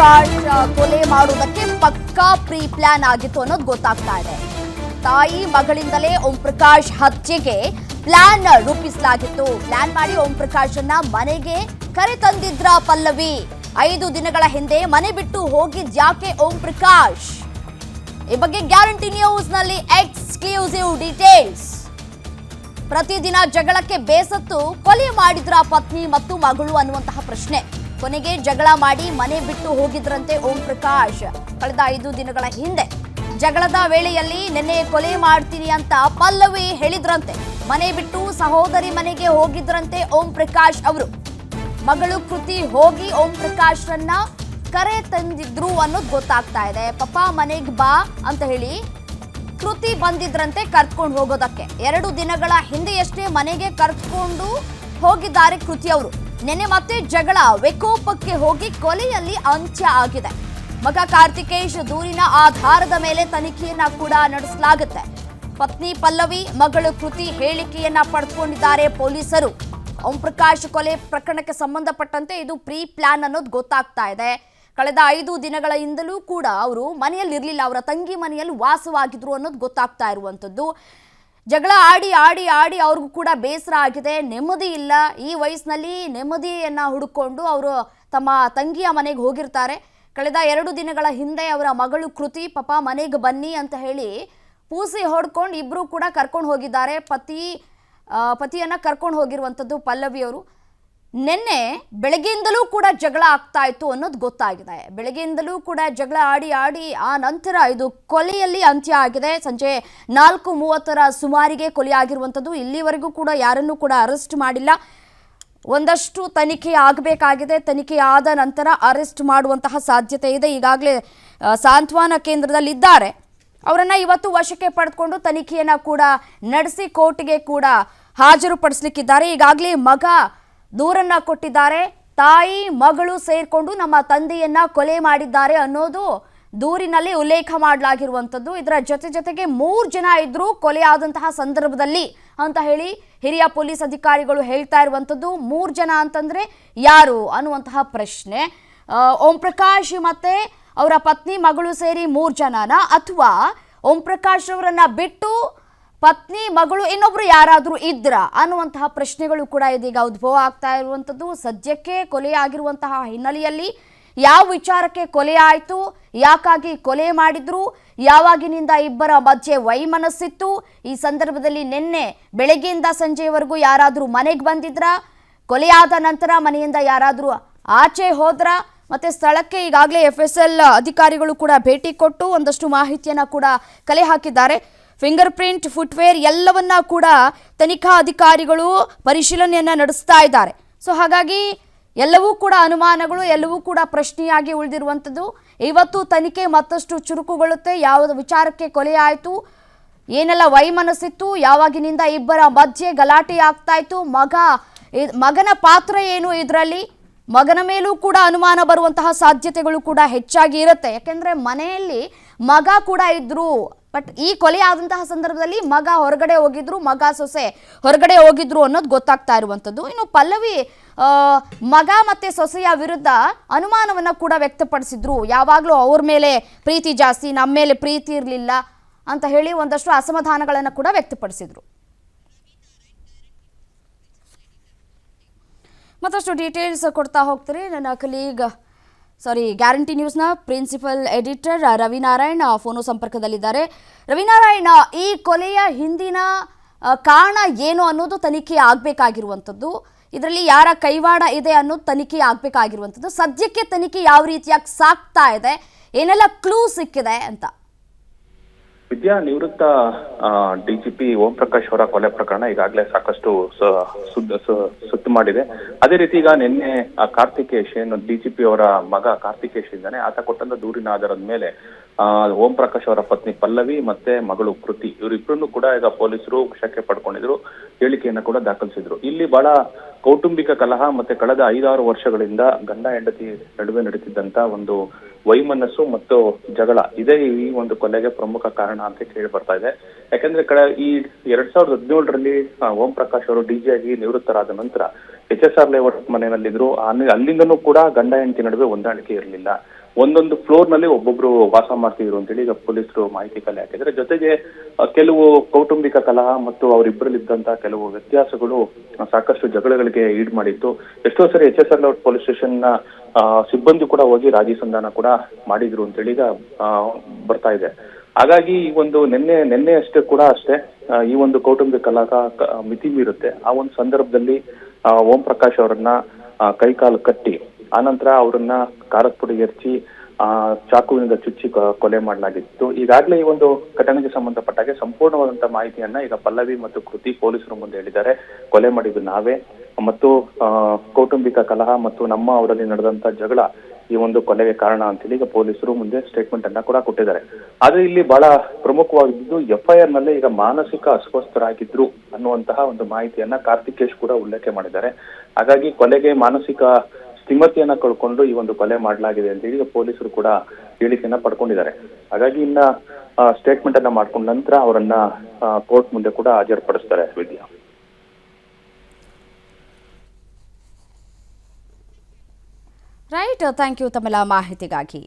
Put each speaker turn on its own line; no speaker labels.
ಆ, ಕೊಲೆ ಮಾಡುವುದಕ್ಕೆ ಪಕ್ಕಾ ಪ್ರೀ ಪ್ಲಾನ್ ಆಗಿತ್ತು ಅನ್ನೋದು ಗೊತ್ತಾಗ್ತಾ ಇದೆ. ತಾಯಿ ಮಗಳಿಂದಲೇ ಓಂ ಪ್ರಕಾಶ್ ಹತ್ಯೆಗೆ ಪ್ಲಾನ್ ರೂಪಿಸಲಾಗಿತ್ತು. ಪ್ಲಾನ್ ಮಾಡಿ ಓಂ ಪ್ರಕಾಶ್ ಅನ್ನ ಮನೆಗೆ ಕರೆ ತಂದಿದ್ರ ಪಲ್ಲವಿ? ಐದು ದಿನಗಳ ಹಿಂದೆ ಮನೆ ಬಿಟ್ಟು ಹೋಗಿದ್ಯಾಕೆ ಓಂ ಪ್ರಕಾಶ್ ಈ ಬಗ್ಗೆ ಗ್ಯಾರಂಟಿ ನ್ಯೂಸ್ನಲ್ಲಿ ಎಕ್ಸ್ಕ್ಲೂಸಿವ್ ಡೀಟೇಲ್ಸ್. ಪ್ರತಿದಿನ ಜಗಳಕ್ಕೆ ಬೇಸತ್ತು ಕೊಲೆ ಮಾಡಿದ್ರ ಪತ್ನಿ ಮತ್ತು ಮಗಳು ಅನ್ನುವಂತಹ ಪ್ರಶ್ನೆ. ಕೊನೆಗೆ ಜಗಳ ಮಾಡಿ ಮನೆ ಬಿಟ್ಟು ಹೋಗಿದ್ರಂತೆ ಓಂ ಪ್ರಕಾಶ್. ಕಳೆದ ಐದು ದಿನಗಳ ಹಿಂದೆ ಜಗಳದ ವೇಳೆಯಲ್ಲಿ ನಿನ್ನೆ ಕೊಲೆ ಮಾಡ್ತೀನಿ ಅಂತ ಪಲ್ಲವಿ ಹೇಳಿದ್ರಂತೆ. ಮನೆ ಬಿಟ್ಟು ಸಹೋದರಿ ಮನೆಗೆ ಹೋಗಿದ್ರಂತೆ ಓಂ ಪ್ರಕಾಶ್ ಅವರು. ಮಗಳು ಕೃತಿ ಹೋಗಿ ಓಂ ಪ್ರಕಾಶ್ರನ್ನ ಕರೆ ತಂದಿದ್ರು ಅನ್ನೋದು ಗೊತ್ತಾಗ್ತಾ ಇದೆ. ಪಪ್ಪ ಮನೆಗೆ ಬಾ ಅಂತ ಹೇಳಿ ಕೃತಿ ಬಂದಿದ್ರಂತೆ ಕರ್ಕೊಂಡು ಹೋಗೋದಕ್ಕೆ. ಎರಡು ದಿನಗಳ ಹಿಂದೆಯಷ್ಟೇ ಮನೆಗೆ ಕರ್ಕೊಂಡು ಹೋಗಿದ್ದಾರೆ ಕೃತಿ ಅವರು. ನೆನ್ನೆ ಮತ್ತೆ ಜಗಳ, ವಿಕೋಪಕ್ಕೆ ಹೋಗಿ ಕೊಲೆಯಲ್ಲಿ ಅಂತ್ಯ ಆಗಿದೆ. ಮಗ ಕಾರ್ತಿಕೇಶ್ ದೂರಿನ ಆಧಾರದ ಮೇಲೆ ತನಿಖೆಯನ್ನ ಕೂಡ ನಡೆಸಲಾಗುತ್ತೆ. ಪತ್ನಿ ಪಲ್ಲವಿ, ಮಗಳು ಕೃತಿ ಹೇಳಿಕೆಯನ್ನ ಪಡೆದುಕೊಂಡಿದ್ದಾರೆ ಪೊಲೀಸರು. ಓಂ ಪ್ರಕಾಶ್ ಕೊಲೆ ಪ್ರಕರಣಕ್ಕೆ ಸಂಬಂಧಪಟ್ಟಂತೆ ಇದು ಪ್ರೀ ಪ್ಲಾನ್ ಅನ್ನೋದು ಗೊತ್ತಾಗ್ತಾ ಇದೆ. ಕಳೆದ ಐದು ದಿನಗಳ ಹಿಂದಲೂ ಕೂಡ ಅವರು ಮನೆಯಲ್ಲಿ ಇರಲಿಲ್ಲ ಅವರ ತಂಗಿ ಮನೆಯಲ್ಲಿ ವಾಸವಾಗಿದ್ರು ಅನ್ನೋದು ಗೊತ್ತಾಗ್ತಾ ಇರುವಂಥದ್ದು. ಜಗಳ ಆಡಿ ಆಡಿ ಆಡಿ ಅವ್ರಿಗೂ ಕೂಡ ಬೇಸರ ಆಗಿದೆ. ನೆಮ್ಮದಿ ಇಲ್ಲ. ಈ ವಯಸ್ಸಿನಲ್ಲಿ ನೆಮ್ಮದಿಯನ್ನ ಹುಡುಕೊಂಡು ಅವರು ತಮ್ಮ ತಂಗಿಯ ಮನೆಗೆ ಹೋಗಿರ್ತಾರೆ. ಕಳೆದ ಎರಡು ದಿನಗಳ ಹಿಂದೆ ಅವರ ಮಗಳು ಕೃತಿ ಪಾಪ ಮನೆಗೆ ಬನ್ನಿ ಅಂತ ಹೇಳಿ ಪೂಸಿ ಹೊಡ್ಕೊಂಡು ಇಬ್ಬರೂ ಕೂಡ ಕರ್ಕೊಂಡು ಹೋಗಿದ್ದಾರೆ. ಪತಿ ಪತಿಯನ್ನು ಕರ್ಕೊಂಡು ಹೋಗಿರುವಂಥದ್ದು ಪಲ್ಲವಿ ಅವರು ನಿನ್ನೆ ಬೆಳಗ್ಗೆಯಿಂದಲೂ ಕೂಡ ಜಗಳ ಆಗ್ತಾ ಇತ್ತು ಅನ್ನೋದು ಗೊತ್ತಾಗಿದೆ. ಬೆಳಗ್ಗೆಯಿಂದಲೂ ಕೂಡ ಜಗಳ ಆಡಿ ಆಡಿ ಆ ನಂತರ ಇದು ಕೊಲೆಯಲ್ಲಿ ಅಂತ್ಯ ಆಗಿದೆ. ಸಂಜೆ ನಾಲ್ಕು ಮೂವತ್ತರ ಸುಮಾರಿಗೆ ಕೊಲೆ ಆಗಿರುವಂಥದ್ದು. ಇಲ್ಲಿವರೆಗೂ ಕೂಡ ಯಾರನ್ನೂ ಕೂಡ ಅರೆಸ್ಟ್ ಮಾಡಿಲ್ಲ. ಒಂದಷ್ಟು ತನಿಖೆ ಆಗಬೇಕಾಗಿದೆ. ತನಿಖೆ ಆದ ನಂತರ ಅರೆಸ್ಟ್ ಮಾಡುವಂತಹ ಸಾಧ್ಯತೆ ಇದೆ. ಈಗಾಗಲೇ ಸಾಂತ್ವನ ಕೇಂದ್ರದಲ್ಲಿದ್ದಾರೆ ಅವರನ್ನು ಇವತ್ತು ವಶಕ್ಕೆ ಪಡೆದುಕೊಂಡು ತನಿಖೆಯನ್ನು ಕೂಡ ನಡೆಸಿ ಕೋರ್ಟ್ಗೆ ಕೂಡ ಹಾಜರುಪಡಿಸ್ಲಿಕ್ಕಿದ್ದಾರೆ. ಈಗಾಗಲೇ ಮಗ ದೂರನ್ನ ಕೊಟ್ಟಿದ್ದಾರೆ. ತಾಯಿ, ಮಗಳು ಸೇರಿಕೊಂಡು ನಮ್ಮ ತಂದೆಯನ್ನ ಕೊಲೆ ಮಾಡಿದ್ದಾರೆ ಅನ್ನೋದು ದೂರಿನಲ್ಲಿ ಉಲ್ಲೇಖ ಮಾಡಲಾಗಿರುವಂಥದ್ದು. ಇದರ ಜೊತೆ ಜೊತೆಗೆ ಮೂರು ಜನ ಇದ್ರು ಕೊಲೆ ಸಂದರ್ಭದಲ್ಲಿ ಅಂತ ಹೇಳಿ ಹಿರಿಯ ಪೊಲೀಸ್ ಅಧಿಕಾರಿಗಳು ಹೇಳ್ತಾ ಇರುವಂಥದ್ದು. ಮೂರು ಜನ ಅಂತಂದ್ರೆ ಯಾರು ಅನ್ನುವಂತಹ ಪ್ರಶ್ನೆ. ಓಂ ಪ್ರಕಾಶ್ ಮತ್ತೆ ಅವರ ಪತ್ನಿ, ಮಗಳು ಸೇರಿ ಮೂರು ಜನನ? ಅಥವಾ ಓಂ ಪ್ರಕಾಶ್ ಅವರನ್ನ ಬಿಟ್ಟು ಪತ್ನಿ, ಮಗಳು ಇನ್ನೊಬ್ರು ಯಾರಾದರೂ ಇದ್ರ ಅನ್ನುವಂತಹ ಪ್ರಶ್ನೆಗಳು ಕೂಡ ಇದೀಗ ಉದ್ಭವ ಆಗ್ತಾ ಇರುವಂಥದ್ದು. ಸದ್ಯಕ್ಕೆ ಕೊಲೆಯಾಗಿರುವಂತಹ ಹಿನ್ನೆಲೆಯಲ್ಲಿ ಯಾವ ವಿಚಾರಕ್ಕೆ ಕೊಲೆ ಆಯಿತು, ಯಾಕಾಗಿ ಕೊಲೆ ಮಾಡಿದ್ರು, ಯಾವಾಗಿನಿಂದ ಇಬ್ಬರ ಮಧ್ಯೆ ವೈಮನಸ್ಸಿತ್ತು, ಈ ಸಂದರ್ಭದಲ್ಲಿ ನಿನ್ನೆ ಬೆಳಗ್ಗೆಯಿಂದ ಸಂಜೆಯವರೆಗೂ ಯಾರಾದರೂ ಮನೆಗೆ ಬಂದಿದ್ರ ಕೊಲೆಯಾದ ನಂತರ ಮನೆಯಿಂದ ಯಾರಾದರೂ ಆಚೆ ಹೋದ್ರ, ಮತ್ತೆ ಸ್ಥಳಕ್ಕೆ ಈಗಾಗಲೇ ಎಫ್ ಎಸ್ ಎಲ್ ಅಧಿಕಾರಿಗಳು ಕೂಡ ಭೇಟಿ ಕೊಟ್ಟು ಒಂದಷ್ಟು ಮಾಹಿತಿಯನ್ನ ಕೂಡ ಕಲೆ ಹಾಕಿದ್ದಾರೆ. ಫಿಂಗರ್ ಪ್ರಿಂಟ್ ಫುಟ್ವೇರ್ ಎಲ್ಲವನ್ನ ಕೂಡ ತನಿಖಾ ಅಧಿಕಾರಿಗಳು ಪರಿಶೀಲನೆಯನ್ನ ನಡೆಸ್ತಾ ಇದ್ದಾರೆ. ಸೊ ಹಾಗಾಗಿ ಎಲ್ಲವೂ ಕೂಡ ಅನುಮಾನಗಳು, ಎಲ್ಲವೂ ಕೂಡ ಪ್ರಶ್ನೆಯಾಗಿ ಉಳಿದಿರುವಂಥದ್ದು. ಇವತ್ತು ತನಿಖೆ ಮತ್ತಷ್ಟು ಚುರುಕುಗೊಳ್ಳುತ್ತೆ. ಯಾವ ವಿಚಾರಕ್ಕೆ ಕೊಲೆಯಾಯಿತು ಏನೆಲ್ಲ ವೈಮನಸ್ಸಿತ್ತು, ಯಾವಾಗಿನಿಂದ ಇಬ್ಬರ ಮಧ್ಯೆ ಗಲಾಟೆ ಆಗ್ತಾ ಇತ್ತು, ಮಗ ಮಗನ ಪಾತ್ರ ಏನು ಇದರಲ್ಲಿ? ಮಗನ ಮೇಲೂ ಕೂಡ ಅನುಮಾನ ಬರುವಂತಹ ಸಾಧ್ಯತೆಗಳು ಕೂಡ ಹೆಚ್ಚಾಗಿ ಇರುತ್ತೆ. ಯಾಕೆಂದರೆ ಮನೆಯಲ್ಲಿ ಮಗ ಕೂಡ ಇದ್ರು. ಬಟ್ ಈ ಕೊಲೆ ಆದಂತಹ ಸಂದರ್ಭದಲ್ಲಿ ಮಗ ಹೊರಗಡೆ ಹೋಗಿದ್ರು, ಮಗ ಸೊಸೆ ಹೊರಗಡೆ ಹೋಗಿದ್ರು ಅನ್ನೋದು ಗೊತ್ತಾಗ್ತಾ ಇರುವಂಥದ್ದು. ಇನ್ನು ಪಲ್ಲವಿ ಮಗ ಮತ್ತೆ ಸೊಸೆಯ ವಿರುದ್ಧ ಅನುಮಾನವನ್ನ ಕೂಡ ವ್ಯಕ್ತಪಡಿಸಿದ್ರು. ಯಾವಾಗಲೂ ಅವ್ರ ಮೇಲೆ ಪ್ರೀತಿ ಜಾಸ್ತಿ ನಮ್ಮ ಮೇಲೆ ಪ್ರೀತಿ ಇರಲಿಲ್ಲ ಅಂತ ಹೇಳಿ ಒಂದಷ್ಟು ಅಸಮಾಧಾನಗಳನ್ನು ಕೂಡ ವ್ಯಕ್ತಪಡಿಸಿದ್ರು. ಮತ್ತಷ್ಟು ಡೀಟೇಲ್ಸ್ ಕೊಡ್ತಾ ಹೋಗ್ತೀರಿ. ನನ್ನ ಕಲೀಗ್ ಸಾರಿ ಗ್ಯಾರಂಟಿ ನ್ಯೂಸ್ನ ಪ್ರಿನ್ಸಿಪಲ್ ಎಡಿಟರ್ ರವಿನಾರಾಯಣ್ ಫೋನು ಸಂಪರ್ಕದಲ್ಲಿದ್ದಾರೆ. ರವಿನಾರಾಯಣ ಈ ಕೊಲೆಯ ಹಿಂದಿನ ಕಾರಣ ಏನು ಅನ್ನೋದು ತನಿಖೆ ಆಗಬೇಕಾಗಿರುವಂಥದ್ದು. ಇದರಲ್ಲಿ ಯಾರ ಕೈವಾಡ ಇದೆ ಅನ್ನೋದು ತನಿಖೆ ಆಗಬೇಕಾಗಿರುವಂಥದ್ದು. ಸದ್ಯಕ್ಕೆ ತನಿಖೆ ಯಾವ ರೀತಿಯಾಗಿ ಸಾಕ್ತಾ ಇದೆ, ಏನೆಲ್ಲ ಕ್ಲೂ ಸಿಕ್ಕಿದೆ ಅಂತ.
ವಿದ್ಯಾ ನಿವೃತ್ತ ಡಿಜಿಪಿ ಓಂ ಪ್ರಕಾಶ್ ಅವರ ಕೊಲೆ ಪ್ರಕರಣ ಈಗಾಗಲೇ ಸಾಕಷ್ಟು ಸುತ್ತು ಮಾಡಿದೆ. ಅದೇ ರೀತಿ ಈಗ ನಿನ್ನೆ ಕಾರ್ತಿಕೇಶ್ ಏನು ಡಿಜಿಪಿ ಅವರ ಮಗ ಕಾರ್ತಿಕೇಶ್ ಇಂದಾನೆ ಆತ ಕೊಟ್ಟಂತ ದೂರಿನ ಆಧಾರದ ಮೇಲೆ ಓಂ ಪ್ರಕಾಶ್ ಅವರ ಪತ್ನಿ ಪಲ್ಲವಿ ಮತ್ತೆ ಮಗಳು ಕೃತಿ ಇವರಿಬ್ಬರನ್ನು ಕೂಡ ಈಗ ಪೊಲೀಸರು ವಶಕ್ಕೆ ಪಡ್ಕೊಂಡಿದ್ರು, ಹೇಳಿಕೆಯನ್ನು ಕೂಡ ದಾಖಲಿಸಿದ್ರು. ಇಲ್ಲಿ ಬಹಳ ಕೌಟುಂಬಿಕ ಕಲಹ ಮತ್ತೆ ಕಳೆದ ಐದಾರು ವರ್ಷಗಳಿಂದ ಗಂಡ ಹೆಂಡತಿ ನಡುವೆ ನಡೀತಿದ್ದಂತ ಒಂದು ವೈಮನಸ್ಸು ಮತ್ತು ಜಗಳ ಇದೇ ಈ ಒಂದು ಕೊಲೆಗೆ ಪ್ರಮುಖ ಕಾರಣ ಅಂತ ಕೇಳಿ ಬರ್ತಾ ಇದೆ. ಯಾಕಂದ್ರೆ ಕಡೆ ಈ ಎರಡ್ ಸಾವಿರದ ಹದಿನೇಳರಲ್ಲಿ ಓಂ ಪ್ರಕಾಶ್ ಅವರು ಡಿಜಿ ಆಗಿ ನಿವೃತ್ತರಾದ ನಂತರ ಎಚ್ ಎಸ್ ಆರ್ ಲೇಔಟ್ ಮನೆಯಲ್ಲಿದ್ರು. ಅಲ್ಲಿ- ಅಲ್ಲಿಂದನೂ ಕೂಡ ಗಂಡ ಹೆಂಡತಿ ನಡುವೆ ಹೊಂದಾಣಿಕೆ ಇರಲಿಲ್ಲ. ಒಂದೊಂದು ಫ್ಲೋರ್ನಲ್ಲಿ ಒಬ್ಬೊಬ್ರು ವಾಸ ಮಾಡ್ತಿದ್ರು ಅಂತೇಳಿ ಈಗ ಪೊಲೀಸರು ಮಾಹಿತಿ ಕಲೆ ಹಾಕಿದ್ರೆ ಜೊತೆಗೆ ಕೆಲವು ಕೌಟುಂಬಿಕ ಕಲಹ ಮತ್ತು ಅವರಿಬ್ಬರಲ್ಲಿದ್ದಂತಹ ಕೆಲವು ವ್ಯತ್ಯಾಸಗಳು ಸಾಕಷ್ಟು ಜಗಳಗಳಿಗೆ ಈಡ್ ಮಾಡಿತ್ತು. ಎಷ್ಟೋ ಸರಿ ಎಚ್ ಎಸ್ ಆರ್ ಪೊಲೀಸ್ ಸ್ಟೇಷನ್ನ ಸಿಬ್ಬಂದಿ ಕೂಡ ಹೋಗಿ ರಾಜಿ ಸಂಧಾನ ಕೂಡ ಮಾಡಿದ್ರು ಅಂತೇಳಿ ಈಗ ಬರ್ತಾ ಇದೆ. ಹಾಗಾಗಿ ಈ ಒಂದು ನಿನ್ನೆ ನಿನ್ನೆ ಅಷ್ಟೇ ಕೂಡ ಅಷ್ಟೇ ಈ ಒಂದು ಕೌಟುಂಬಿಕ ಕಲಹ ಕ- ಮಿತಿ ಮೀರುತ್ತೆ ಆ ಒಂದು ಸಂದರ್ಭದಲ್ಲಿ ಓಂ ಪ್ರಕಾಶ್ ಅವರನ್ನ ಕೈಕಾಲು ಕಟ್ಟಿ ಆನಂತರ ಅವರನ್ನ ಖಾರದ ಪುಡಿ ಎರಚಿ ಆ, ಚಾಕುವಿನಿಂದ ಚುಚ್ಚಿ ಕೊಲೆ ಮಾಡಲಾಗಿತ್ತು. ಈಗಾಗಲೇ ಈ ಒಂದು ಘಟನೆಗೆ ಸಂಬಂಧಪಟ್ಟಾಗೆ ಸಂಪೂರ್ಣವಾದಂತಹ ಮಾಹಿತಿಯನ್ನ ಈಗ ಪಲ್ಲವಿ ಮತ್ತು ಕೃತಿ ಪೊಲೀಸರು ಮುಂದೆ ಹೇಳಿದ್ದಾರೆ. ಕೊಲೆ ಮಾಡಿದ್ದು ನಾವೇ. ಮತ್ತು ಕೌಟುಂಬಿಕ ಕಲಹ ಮತ್ತು ನಮ್ಮ ಅವರಲ್ಲಿ ನಡೆದಂತ ಜಗಳ ಈ ಒಂದು ಕೊಲೆಗೆ ಕಾರಣ ಅಂತೇಳಿ ಈಗ ಪೊಲೀಸರು ಮುಂದೆ ಸ್ಟೇಟ್ಮೆಂಟ್ ಅನ್ನ ಕೂಡ ಕೊಟ್ಟಿದ್ದಾರೆ. ಆದ್ರೆ ಇಲ್ಲಿ ಬಹಳ ಪ್ರಮುಖವಾಗಿದ್ದು ಎಫ್ಐಆರ್ನಲ್ಲಿ ಈಗ ಮಾನಸಿಕ ಅಸ್ವಸ್ಥರಾಗಿದ್ರು ಅನ್ನುವಂತಹ ಒಂದು ಮಾಹಿತಿಯನ್ನ ಕಾರ್ತಿಕೇಶ್ ಕೂಡ ಉಲ್ಲೇಖ ಮಾಡಿದ್ದಾರೆ. ಹಾಗಾಗಿ ಕೊಲೆಗೆ ಮಾನಸಿಕ ಸ್ಥಿಮತಿಯನ್ನ ಕಳ್ಕೊಂಡು ಈ ಒಂದು ಕೊಲೆ ಮಾಡಲಾಗಿದೆ ಅಂತ ಹೇಳಿ ಪೊಲೀಸರು ಕೂಡ ಹೇಳಿಕೆಯನ್ನ ಪಡ್ಕೊಂಡಿದ್ದಾರೆ. ಹಾಗಾಗಿ ಇನ್ನ ಸ್ಟೇಟ್ಮೆಂಟ್ ಅನ್ನ ಮಾಡ್ಕೊಂಡ ನಂತರ ಅವರನ್ನ ಕೋರ್ಟ್ ಮುಂದೆ ಕೂಡ ಹಾಜರುಪಡಿಸ್ತಾರೆ ವಿದ್ಯಾ.
ರೈಟ್ ಥ್ಯಾಂಕ್ ಯು ತಮ್ಮೆಲ್ಲ ಮಾಹಿತಿಗಾಗಿ.